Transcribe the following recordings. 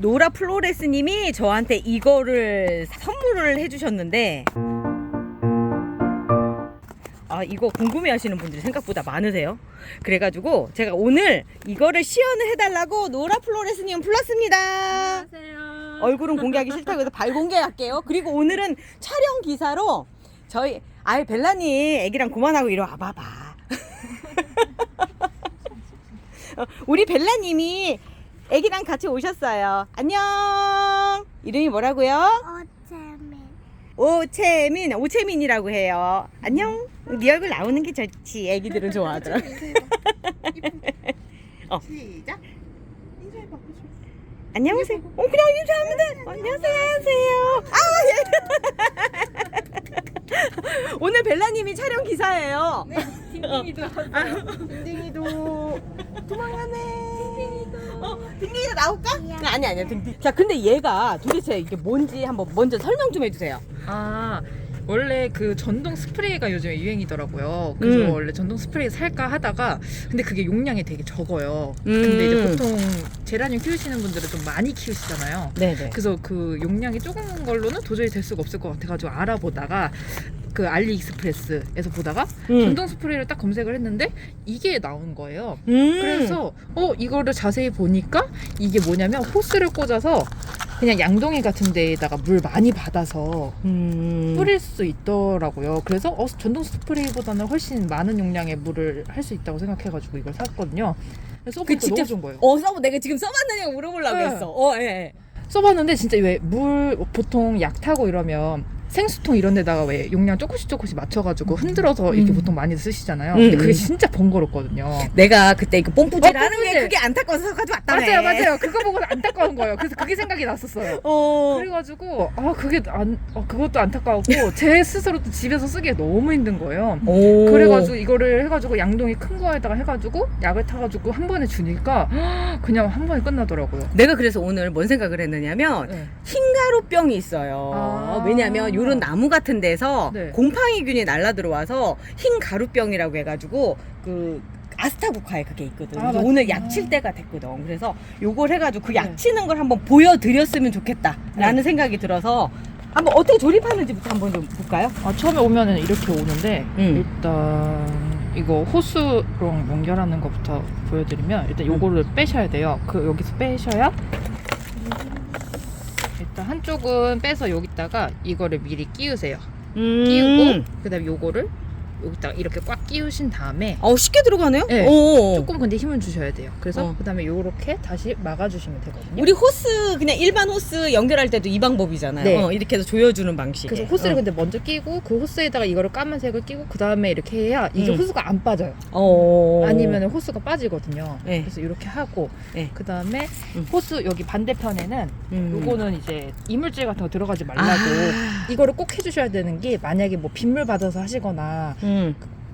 노라 플로레스 님이 저한테 이거를 선물을 해주셨는데 아 이거 궁금해 하시는 분들이 생각보다 많으세요. 그래가지고 제가 오늘 이거를 시연을 해달라고 노라 플로레스 님 불렀습니다. 안녕하세요. 얼굴은 공개하기 싫다고 해서 발 공개할게요. 그리고 오늘은 촬영 기사로 저희 아이 벨라니 애기랑 그만하고 이리 와봐봐. 어, 우리 벨라님이 애기랑 같이 오셨어요. 안녕. 이름이 뭐라고요? 어쩌면 오채민, 오채민이라고 해요. 안녕. 네 얼굴 나오는 게 좋지. 애기들은 좋아하더라. 어. 시작. 인사해봐. 그치? 안녕하세요. 어, 그냥 인사하면 돼. 안녕하세요. 아, 예. 오늘 벨라님이 촬영 기사예요. 네. 딩딩이도. 딩딩이도 도망가네. 어, 딩딩이도 나올까? 아니 아니야 딩딩. 자, 근데 얘가 도대체 이게 뭔지 한번 먼저 설명 좀 해주세요. 아 원래 그 전동 스프레이가 요즘에 유행이더라고요. 그래서 음. 원래 전동 스프레이 살까 하다가 근데 그게 용량이 되게 적어요. 근데 이제 음. 보통 제라늄 키우시는 분들은 좀 많이 키우시잖아요. 네네. 그래서 그 용량이 조금 걸로는 도저히 될 수가 없을 것 같아가지고 알아보다가 그 알리익스프레스에서 보다가 음. 전동 스프레이를 딱 검색을 했는데 이게 나온 거예요. 음. 그래서 어 이거를 자세히 보니까 이게 뭐냐면 호스를 꽂아서 그냥 양동이 같은 데에다가 물 많이 받아서 음. 뿌릴 수 있더라고요. 그래서 어, 전동 스프레이보다는 훨씬 많은 용량의 물을 할 수 있다고 생각해가지고 이걸 샀거든요. 그래서 그 써보니까 직접 너무 좋은 거예요. 어, 써보 내가 지금 써봤느냐고 물어보려고 네. 했어. 어, 예. 예. 써봤는데 진짜 왜 물 보통 약 타고 이러면 생수통 이런 데다가 왜 용량 조금씩 조금씩 맞춰가지고 흔들어서 이렇게 음. 보통 많이 쓰시잖아요. 음, 근데 음. 그게 진짜 번거롭거든요. 내가 그때 이거 뽐뿌질 어, 하는 게 뽐뿌질. 그게 안타까워서 가지고 왔다며. 맞아요, 맞아요. 그거 보고 안타까운 거예요. 그래서 그게 생각이 났었어요. 어. 그래가지고 아 그게 안 어, 그것도 안타까웠고 제 스스로도 집에서 쓰기에 너무 힘든 거예요. 오. 그래가지고 이거를 해가지고 양동이 큰 거에다가 해가지고 약을 타가지고 한 번에 주니까 그냥 한 번에 끝나더라고요. 내가 그래서 오늘 뭔 생각을 했느냐면 네. 흰가루병이 있어요. 아. 왜냐면 요런 나무 같은 데서 네. 곰팡이균이 날라 들어와서 흰 가루병이라고 해가지고 그 아스타국화에 그게 있거든. 아, 그래서 맞- 오늘 아. 약칠 때가 됐거든. 그래서 요걸 해가지고 그약 네. 치는 걸 한번 보여드렸으면 좋겠다라는 생각이 들어서 한번 어떻게 조립하는지부터 한번 좀 볼까요? 아 처음에 오면은 이렇게 오는데 음. 일단 이거 호스랑 연결하는 것부터 보여드리면 일단 요거를 빼셔야 돼요. 그 여기서 빼셔야 한쪽은 빼서 여기다가 이거를 미리 끼우세요. 음. 끼우고 그다음에 요거를 여기다가 이렇게 꽉 끼우신 다음에 어 쉽게 들어가네요. 네. 오. 조금 근데 힘을 주셔야 돼요. 그래서 어. 그다음에 요렇게 다시 막아주시면 되거든요. 우리 호스 그냥 일반 호스 연결할 때도 이 방법이잖아요. 네. 어, 이렇게 해서 조여주는 방식. 그래서 호스를 근데 먼저 끼고 그 호스에다가 이거를 까만색을 끼고 그 다음에 이렇게 해야 이게 음. 호스가 안 빠져요. 어. 아니면 호스가 빠지거든요. 네. 그래서 이렇게 하고 네. 그 다음에 음. 호스 여기 반대편에는 음. 요거는 이제 이물질 같은 거 들어가지 말라고 아. 이거를 꼭 해주셔야 되는 게 만약에 뭐 빗물 받아서 하시거나 음.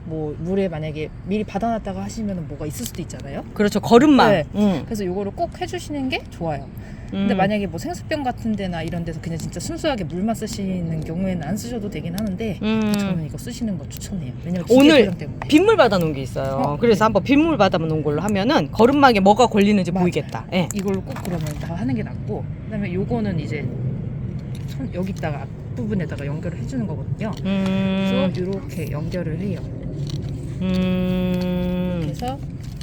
뭐 물에 만약에 미리 받아놨다가 하시면 뭐가 있을 수도 있잖아요. 그렇죠. 거름망. 네. 음. 그래서 요거를 꼭 해주시는 게 좋아요. 음. 근데 만약에 뭐 생수병 같은 데나 이런 데서 그냥 진짜 순수하게 물만 쓰시는 경우에는 안 쓰셔도 되긴 하는데 음. 저는 이거 쓰시는 거 추천해요. 왜냐면 오늘. 빗물 받아 놓은 게 있어요. 어, 그래서 네. 한번 빗물 받아 놓은 걸로 하면은 거름망에 뭐가 걸리는지 맞아요. 보이겠다. 예. 이걸로 꼭 그러면 다 하는 게 낫고 그다음에 요거는 이제 손 여기다가 앞부분에다가 연결을 해주는 거거든요. 음. 그래서 이렇게 연결을 해요. 음. 그래서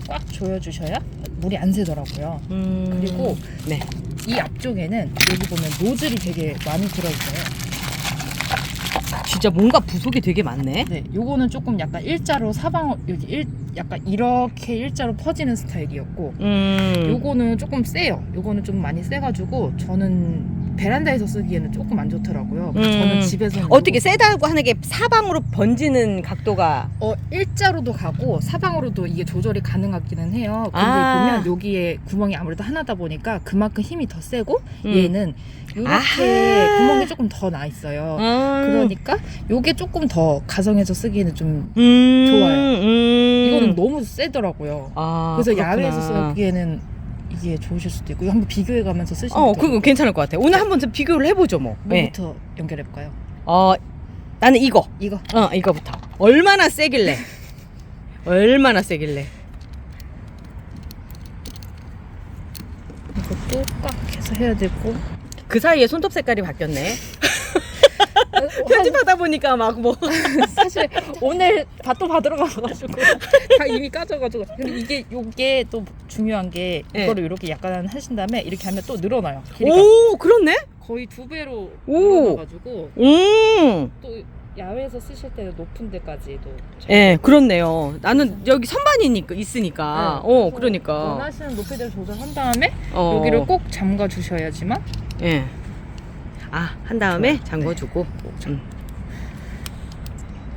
꽉 조여주셔야 물이 안 새더라고요. 음. 그리고 네. 이 앞쪽에는 여기 보면 노즐이 되게 많이 들어있어요. 진짜 뭔가 부속이 되게 많네. 네, 요거는 조금 약간 일자로 사방 여기 일 약간 이렇게 일자로 퍼지는 스타일이었고 음. 요거는 조금 세요. 요거는 좀 많이 세가지고 저는 베란다에서 쓰기에는 조금 안 좋더라고요. 그래서 음. 저는 집에서 어떻게 세다고 하는 게 사방으로 번지는 각도가 어 일자로도 가고 사방으로도 이게 조절이 가능하기는 해요. 근데 아. 보면 여기에 구멍이 아무래도 하나다 보니까 그만큼 힘이 더 세고 음. 얘는 이렇게 아하. 구멍이 조금 더 나 있어요. 음. 그러니까 요게 조금 더 가정해서 쓰기에는 좀 음. 좋아요. 음. 이거는 너무 세더라고요. 아, 그래서 그렇구나. 야외에서 쓰기에는 이게 좋으실 수도 있고 한번 비교해 가면서 쓰시면 어. 그거 괜찮을 것 같아. 오늘 한번 좀 비교를 해보죠, 뭐. 네. 뭐부터 연결해 볼까요? 어, 나는 이거. 이거 어, 이거부터. 얼마나 세길래? 얼마나 세길래? 이것도 꽉 해서 해야 되고 그 사이에 손톱 색깔이 바뀌었네. 편집하다 보니까 막 뭐. 사실 오늘 밭도 받으러 가가지고 다 이미 까져가지고 근데 이게 요게 또 중요한 게 네. 이거를 이렇게 약간 하신 다음에 이렇게 하면 또 늘어나요 길이가 오, 그렇네? 거의 두 배로 오. 늘어나가지고 음. 또 야외에서 쓰실 때는 높은 데까지도 잘 예. 그렇네요. 나는 여기 선반이니까 있으니까. 네, 어, 그래서 그러니까. 원하시는 높이대로 조절한 다음에 어. 여기를 꼭 잠가 주셔야지만 예. 아, 한 다음에 잠궈 주고. 음.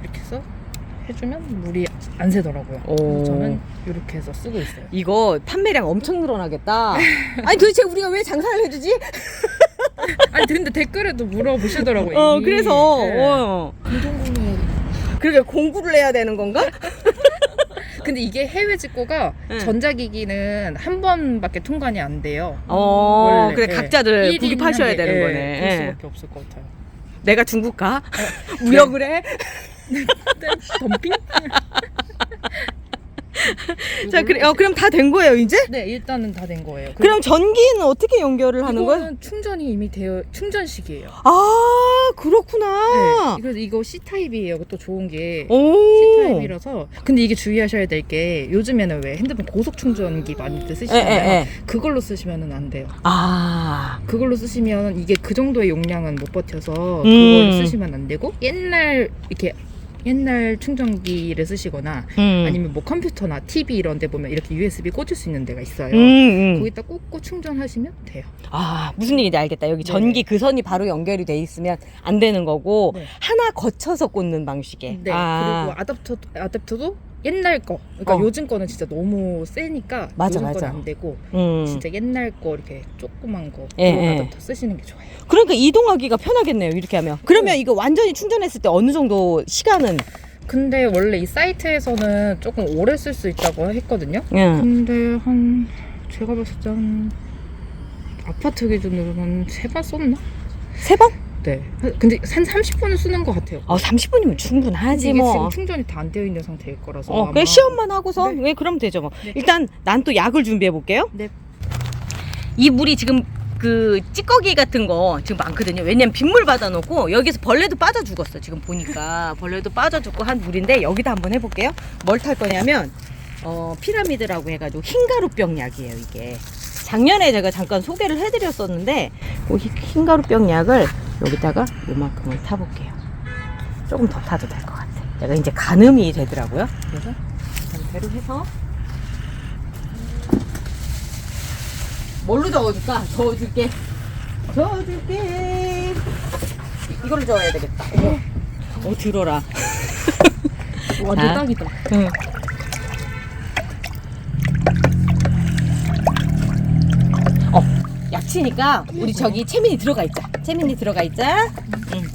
이렇게 해서 해주면 물이 안 새더라고요. 오. 그래서 저는 이렇게 해서 쓰고 있어요. 이거 판매량 엄청 늘어나겠다. 아니 도대체 우리가 왜 장사를 해주지? 아니 근데 댓글에도 물어보시더라고요. 어 이미. 그래서 네. 어 공동 구매. 그러게 공부를 해야 되는 건가? 근데 이게 해외 직구가 네. 전자기기는 한 번밖에 통관이 안 돼요. 어 원래, 그래 예. 각자들 구입하셔야 되는 예, 거네. 그럴 예. 수밖에 없을 것 같아요. 내가 중국 가? 무역을 해? 덤핑? 자 그래 어 그럼 다 된 거예요 이제? 네 일단은 다 된 거예요. 그럼 전기는 어떻게 연결을 하는 거야? 이거는 충전이 이미 되어 충전식이에요. 아 그렇구나. 네. 그래서 이거 C 타입이에요. 또 좋은 게 오. C 타입이라서 근데 이게 주의하셔야 될 게 요즘에는 왜 핸드폰 고속 충전기 많이들 에, 쓰시잖아요. 에, 에. 그걸로 쓰시면은 안 돼요. 아. 그걸로 쓰시면 이게 그 정도의 용량은 못 버텨서 음. 그걸로 쓰시면 안 되고 옛날 이렇게 옛날 충전기를 쓰시거나 음. 아니면 뭐 컴퓨터나 TV 이런 데 보면 이렇게 USB 꽂을 수 있는 데가 있어요. 음, 음. 거기다 꽂고 충전하시면 돼요. 아 무슨 얘기인지 알겠다. 여기 네. 전기 그 선이 바로 연결이 돼 있으면 안 되는 거고 네. 하나 거쳐서 꽂는 방식의. 네. 아. 그리고 아답터 아답터도 옛날 거. 그러니까 어. 요즘 거는 진짜 너무 세니까 맞아, 요즘 맞아. 거는 안 되고 음. 진짜 옛날 거 이렇게 조그만 거 예, 그런 예. 아답터 쓰시는 게 좋아요. 그러니까 이동하기가 편하겠네요. 이렇게 하면. 그러면 네. 이거 완전히 충전했을 때 어느 정도 시간은? 근데 원래 이 사이트에서는 조금 오래 쓸 수 있다고 했거든요. 응. 근데 한 제가 봤을 때 한 아파트 기준으로는 세 번 썼나? 세 번? 네. 근데 한 30분은 쓰는 것 같아요. 어, 30분이면 충분하지 이게 뭐. 지금 충전이 다 안 되어 있는 상태일 거라서. 어, 아마- 그냥 시험만 하고서 네. 왜 그러면 되죠 뭐. 네. 일단 난 또 약을 준비해 볼게요. 네. 이 물이 지금 그 찌꺼기 같은 거 지금 많거든요. 왜냐면 빗물 받아놓고 여기서 벌레도 빠져 죽었어. 지금 보니까 벌레도 빠져 죽고 한 물인데 여기다 한번 해볼게요. 뭘 탈 거냐면 어, 피라미드라고 해가지고 흰가루병 약이에요. 이게 작년에 제가 잠깐 소개를 해드렸었는데 그 흰- 흰가루병 약을 여기다가 요만큼을 타볼게요. 조금 더 타도 될 것 같아. 내가 이제 가늠이 되더라고요. 그래서 이 상태로 해서 뭘로 저어줄까? 저어줄게. 저어줄게. 이걸로 저어야 되겠다. 어, 어 들어라. 와, 자. 대박이다. 응. 어, 약치니까 우리 저기 채민이 들어가 있자. 채민이 들어가 있자. 응.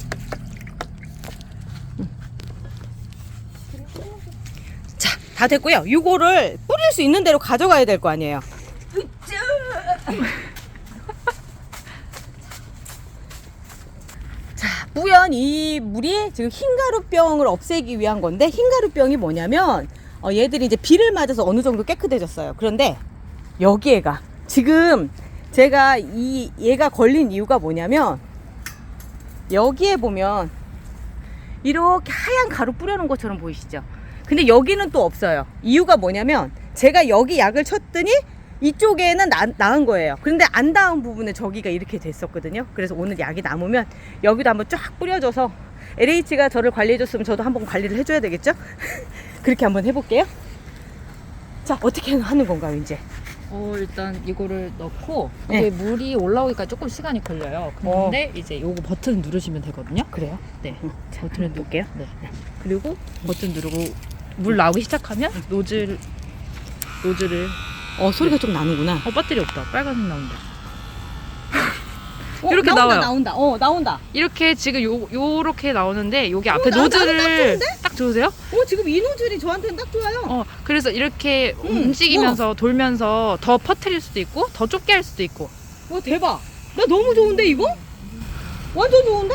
응. 자, 다 됐고요. 이거를 뿌릴 수 있는 대로 가져가야 될 거 아니에요. 자, 뿌연 이 물이 지금 흰가루병을 없애기 위한 건데 흰가루병이 뭐냐면 어, 얘들이 이제 비를 맞아서 어느 정도 깨끗해졌어요. 그런데 여기에가 지금 제가 이 얘가 걸린 이유가 뭐냐면 여기에 보면 이렇게 하얀 가루 뿌려놓은 것처럼 보이시죠? 근데 여기는 또 없어요. 이유가 뭐냐면 제가 여기 약을 쳤더니 이쪽에는 나, 나은 거예요. 그런데 안 닿은 부분에 저기가 이렇게 됐었거든요. 그래서 오늘 약이 남으면 여기도 한번 쫙 뿌려줘서 LH가 저를 관리해줬으면 저도 한번 관리를 해줘야 되겠죠? 그렇게 한번 해볼게요. 자, 어떻게 하는 건가요, 이제? 어, 일단 이거를 넣고 네. 이게 물이 올라오기까지 조금 시간이 걸려요. 근데 이제 요거 버튼 누르시면 되거든요. 그래요? 네. 자, 버튼을 볼게요. 네. 그리고 버튼 누르고 물 나오기 시작하면 노즐 노즐을 어, 소리가 좀 나는구나. 어 배터리 없다. 빨간색 나온다. 어, 이렇게 나온다, 나와요. 나온다. 어, 나온다. 이렇게 지금 요 요렇게 나오는데 여기 앞에 나- 노즐을 딱 들으세요? 어, 지금 이 노즐이 저한테는 딱 좋아요. 어 그래서 이렇게 음, 움직이면서 돌면서 더 퍼뜨릴 수도 있고 더 좁게 할 수도 있고 와 대박 나 너무 좋은데 이거? 완전 좋은데?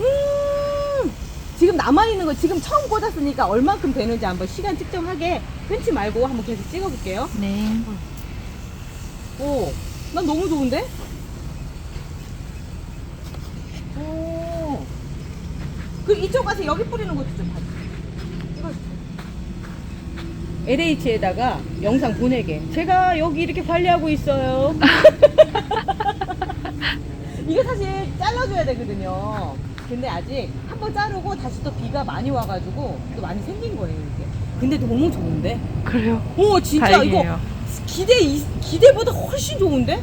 음 지금 남아있는 거 지금 처음 꽂았으니까 얼만큼 되는지 한번 시간 측정하게 끊지 말고 한번 계속 찍어볼게요 네 오 난 너무 좋은데? 오. 그 이쪽 가서 여기 뿌리는 것도 좀 봐줘. LH에다가 영상 보내게. 제가 여기 이렇게 관리하고 있어요. 이게 사실 잘라줘야 되거든요. 근데 아직 한 번 자르고 다시 또 비가 많이 와가지고 또 많이 생긴 거예요, 이게. 근데 너무 좋은데? 그래요. 오, 진짜 다행이에요. 이거 기대, 이- 기대보다 훨씬 좋은데?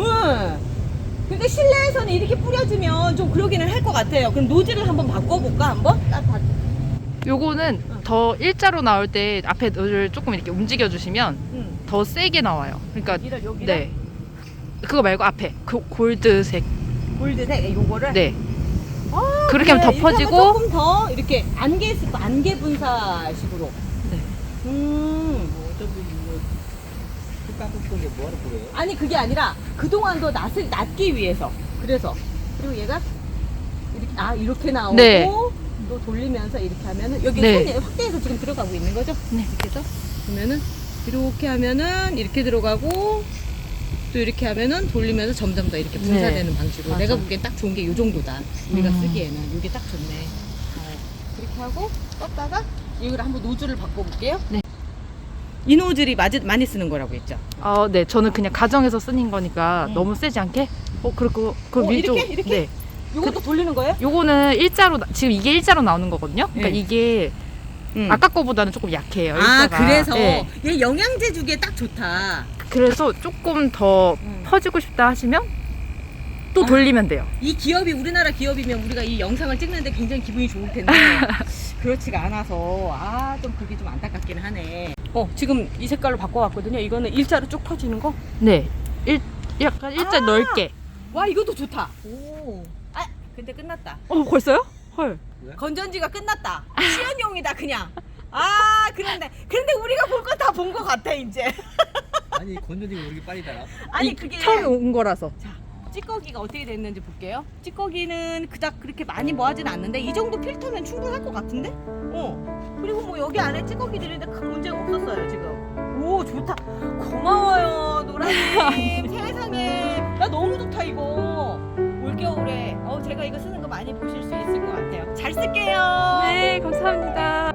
응. 근데 실내에서는 이렇게 뿌려주면 좀 그러기는 할 것 같아요. 그럼 노즐을 한번 바꿔볼까, 한번? 딱 봐. 요거는 응. 더 일자로 나올 때 앞에 을 조금 이렇게 움직여 주시면 응. 더 세게 나와요. 그러니까 여기를, 여기를? 네. 그거 말고 앞에 그 골드색. 골드색, 요거를? 네. 아, 그렇게 하면 그래. 덮어지고 하면 조금 더 이렇게 안개, 안개 분사식으로. 네. 음. 뭐 어차피 이거 깎은 게 뭐하러 그래요? 아니 그게 아니라 그동안 더 낫을 낫기 위해서 그래서 그리고 얘가 이렇게 아 이렇게 나오고 네. 또 돌리면서 이렇게 하면은 여기 네. 손이 확대해서 지금 들어가고 있는 거죠? 네. 이렇게 해서 보면은 이렇게 하면은 이렇게 들어가고 또 이렇게 하면은 돌리면서 점점 더 이렇게 분사되는 방식으로 맞아. 내가 보기엔 딱 좋은 게 이 정도다 우리가 음. 쓰기에는 이게 딱 좋네 어, 그렇게 하고 떴다가 이걸 한번 노즐을 바꿔볼게요 네. 이 노즐이 마지, 많이 쓰는 거라고 했죠 어, 네. 저는 그냥 가정에서 쓰는 거니까 음. 너무 세지 않게. 어, 그리고 그 어, 위쪽. 이렇게? 이렇게? 네. 이것도 돌리는 거예요? 요거는 일자로 나- 지금 이게 일자로 나오는 거거든요. 그러니까 네. 이게 아까 거보다는 조금 약해요. 아 일자가. 그래서 네. 얘 영양제 주기에 딱 좋다. 그래서 조금 더 음. 퍼지고 싶다 하시면 또 아. 돌리면 돼요. 이 기업이 우리나라 기업이면 우리가 이 영상을 찍는데 굉장히 기분이 좋을 텐데 그렇지가 않아서 아 좀 그게 좀 안타깝긴 하네. 어 지금 이 색깔로 바꿔왔거든요. 이거는 일자로 쭉 퍼지는 거. 네. 일, 약간 일자 아. 넓게. 와 이것도 좋다. 오. 아 근데 끝났다. 어, 벌써요? 헐. 건전지가 끝났다. 시연용이다 그냥. 아 그런데 그런데 우리가 볼 거 다 본 거 같아 이제. 아니 건전지가 왜 이렇게 빨리 달아? 아니 이- 그게 처음 온 거라서. 찌꺼기가 어떻게 됐는지 볼게요. 찌꺼기는 그닥 그렇게 많이 뭐하진 않는데 이 정도 필터면 충분할 것 같은데? 어. 그리고 뭐 여기 안에 찌꺼기들인데 큰 문제가 없었어요 지금. 오 좋다. 고마워요 노라님. 세상에 나 너무 좋다 이거. 올겨울에 어 제가 이거 쓰는 거 많이 보실 수 있을 것 같아요. 잘 쓸게요. 네, 감사합니다.